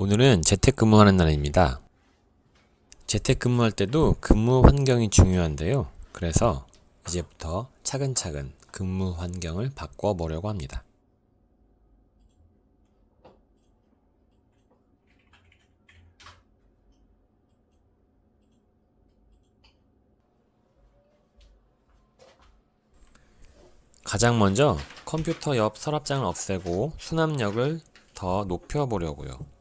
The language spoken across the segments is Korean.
오늘은 재택근무하는 날입니다. 재택근무할 때도 근무 환경이 중요한데요. 그래서 이제부터 차근차근 근무 환경을 바꿔보려고 합니다. 가장 먼저 컴퓨터 옆 서랍장을 없애고 수납력을 더 높여보려고요.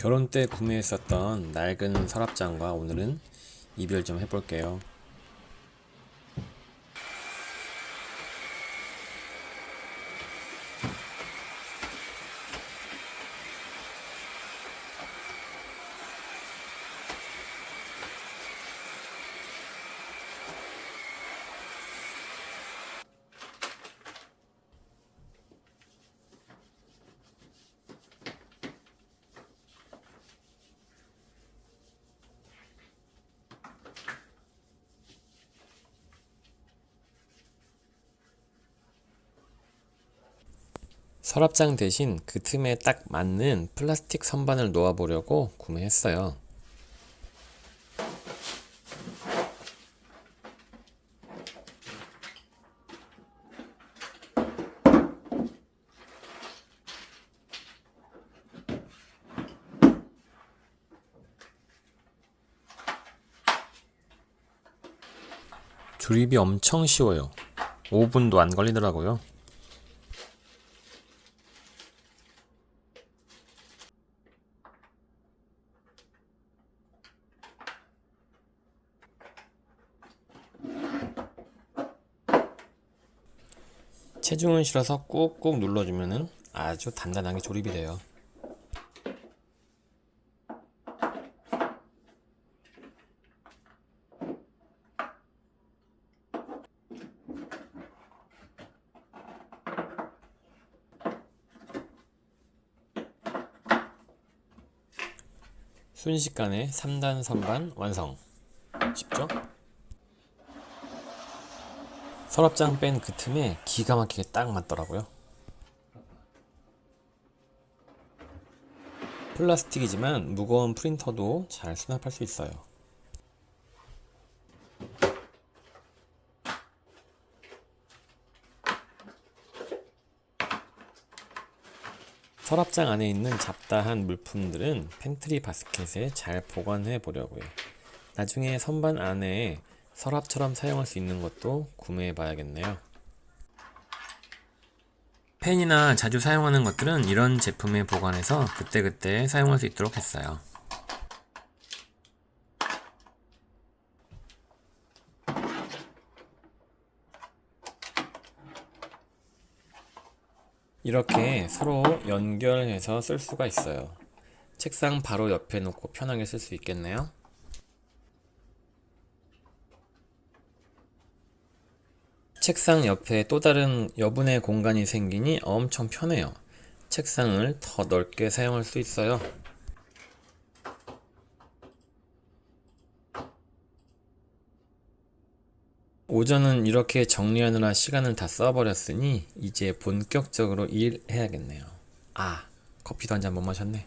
결혼 때 구매했었던 낡은 서랍장과 오늘은 이별 좀 해볼게요. 서랍장 대신 그 틈에 딱 맞는 플라스틱 선반을 놓아보려고 구매했어요. 조립이 엄청 쉬워요. 5분도 안 걸리더라고요. 체중을 실어서 꾹꾹 눌러주면은 아주 단단하게 조립이 돼요. 순식간에 3단 선반 완성. 쉽죠? 서랍장 뺀 그 틈에 기가 막히게 딱 맞더라고요. 플라스틱이지만 무거운 프린터도 잘 수납할 수 있어요. 서랍장 안에 있는 잡다한 물품들은 팬트리 바스켓에 잘 보관해 보려고요. 나중에 선반 안에 서랍처럼 사용할 수 있는 것도 구매해 봐야겠네요. 펜이나 자주 사용하는 것들은 이런 제품에 보관해서 그때그때 사용할 수 있도록 했어요. 이렇게 서로 연결해서 쓸 수가 있어요. 책상 바로 옆에 놓고 편하게 쓸 수 있겠네요. 책상 옆에 또 다른 여분의 공간이 생기니 엄청 편해요. 책상을 더 넓게 사용할 수 있어요. 오전은 이렇게 정리하느라 시간을 다 써버렸으니 이제 본격적으로 일해야겠네요. 아, 커피도 한 잔 못 마셨네.